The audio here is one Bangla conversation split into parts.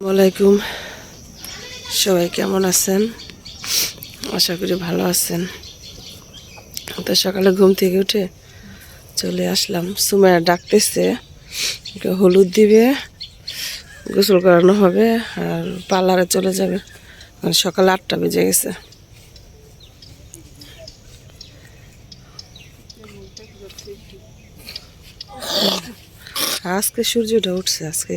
আসসালামাইকুম সবাই কেমন আছেন? আশা করি ভালো আছেন। তো সকালে ঘুম থেকে উঠে চলে আসলাম। সুমায়া ডাকতেছে হলুদ দিবে, গোসল করানো হবে আর পার্লারে চলে যাবে। সকাল আটটা বেজে গেছে। আজকে সূর্যটা উঠছে, আজকে।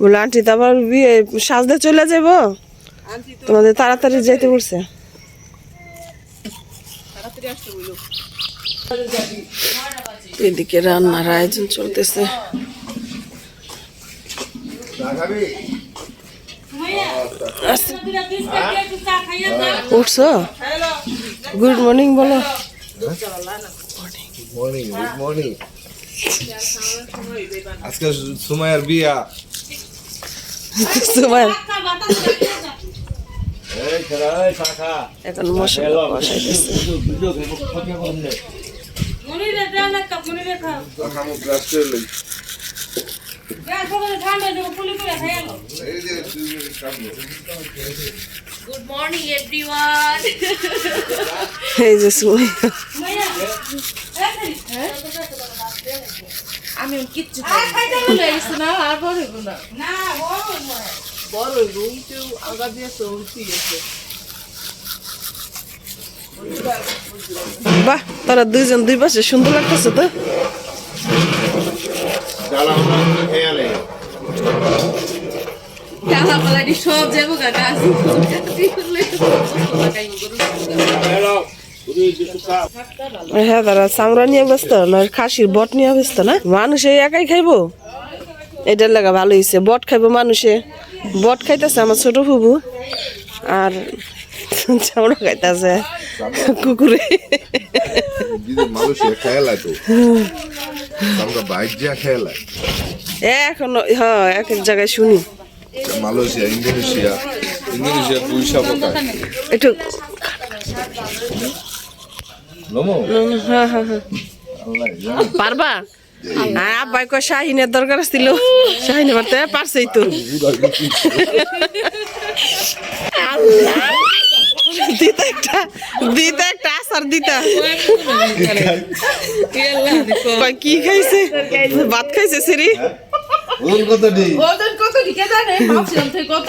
বলে আন্টি তো আবার বিয়ে সাজতে চলে যাব। তোমাদের তাড়াতাড়ি যেতে বলছে। এদিকে রান্নার আয়োজন চলতেছে। আচ্ছা। উঠছো? গুড মর্নিং বলো। গুড মর্নিং আজকে সুমাইয়ার বিয়া। তোমার এখন মশলা এই যে দুই minute come good morning everyone এই যে সময় আমি কিচ্ছু গেছি না। আর বড় হইব না। না বড় হইব উঠে আগা দিয়ে উঠি গেছে বাহ তারা দুইজন দুই পাশে সুন্দর লাগতেছে তো। সব যাব গা গাছ হ্যাঁ তারা চামড়া নিয়ে ব্যস্ত না খাসির বট নিয়ে ব্যস্ত না? মানুষ একাই খাইবো? এটার লাগা ভালো হয়েছে বট খাইবো মানুষে। বট খাইতেছে আমার ছোট ফুবু। আর চামড়া খাইতেছে কুকুরে। দিদি এখন হ্যাঁ এক এক জায়গায় শুনি। মালয়েশিয়া ইন্দোনেশিয়া ইন্দোনেশিয়া পুইশা পোকা একটু হ্যাঁ হ্যাঁ হ্যাঁ পারবা আর আব্বাই কয় শাহিনের দরকার ছিল শাহিনে পারতে পারছেই তো। দিতে একটা দিতে একটা আসার দিতা। কি খাইছে? ভাত খাইছে সিরি ওজন কত জানে? কত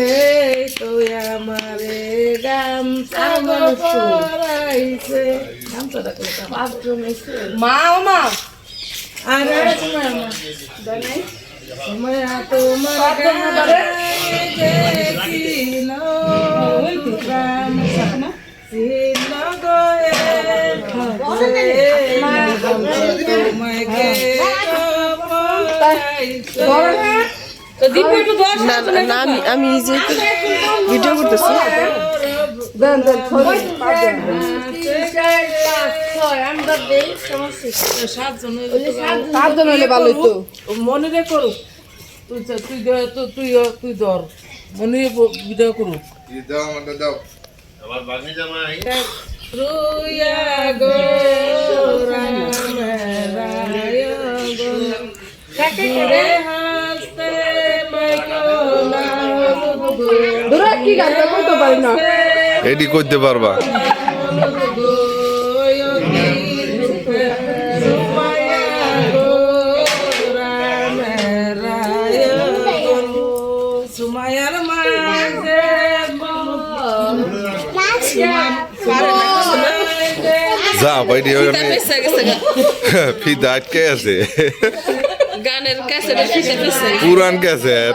সেই তো আমারে গামছা পরাইছে মা ও মা। আরে তোমার তোমার তোমাকে না আমি আমি এই যে ভিডিও করতেছি। সাতজন হলে ভালোই তো মনে রে করু তুই তো- তুই ধর, তুই তুই ধর। মনে ভিডিও করু। এই দাও আমাদের দাও আবার বাগনি জামাই রুইয়া গো রাম রায় গো কি গানটা করতে পারি না। এডি করতে পারবা। যা বাইরে ফিদা আটকে আছে। গানের কেসে পুরান ক্যাসেট।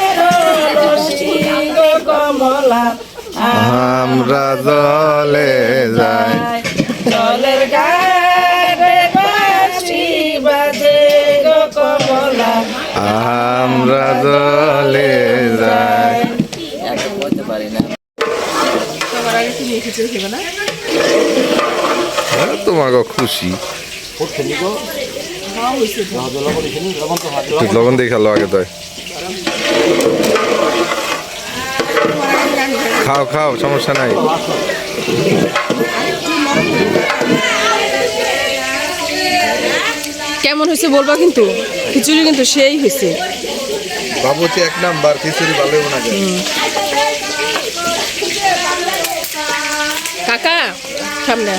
আমরা জলে যাই। জলের গায়ে বাসি বাজে গো কমলা। আমরা জলে যাই। একদম বলতে পারি না সবার আগে তুমি খিচুড়ি খেবে না হ্যাঁ, তোমাকে খুশি একটু লবণ দিয়ে খেলো আগে তাই। খাও খাও সমস্যা নাই। কেমন হয়েছে বলবা কিন্তু? খিচুড়ি কিন্তু সেই হয়েছে। বাবু হচ্ছে এক নাম্বার খিচুড়ি ভালো না কাকা সামনে।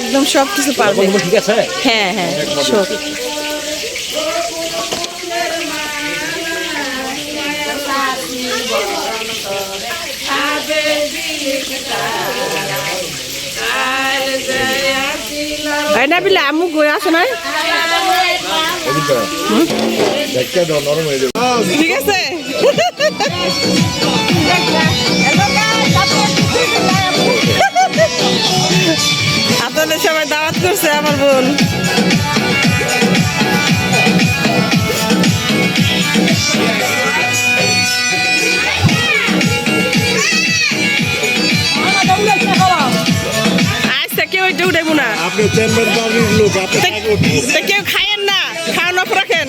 একদম সব কিছু পারবে ঠিক আছে? হ্যাঁ হ্যাঁ সব। না বিলে আমু গৈ আছে নাই? ঠিক আছে? আপনাদের সবাই দাওয়াত করছে আমার বোন। আপনি চেম্বার বাড়ির লোক আপনি কেউ খায়েন না খাওয়ান রাখেন।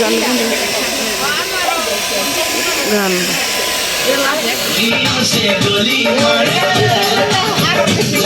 গান। নে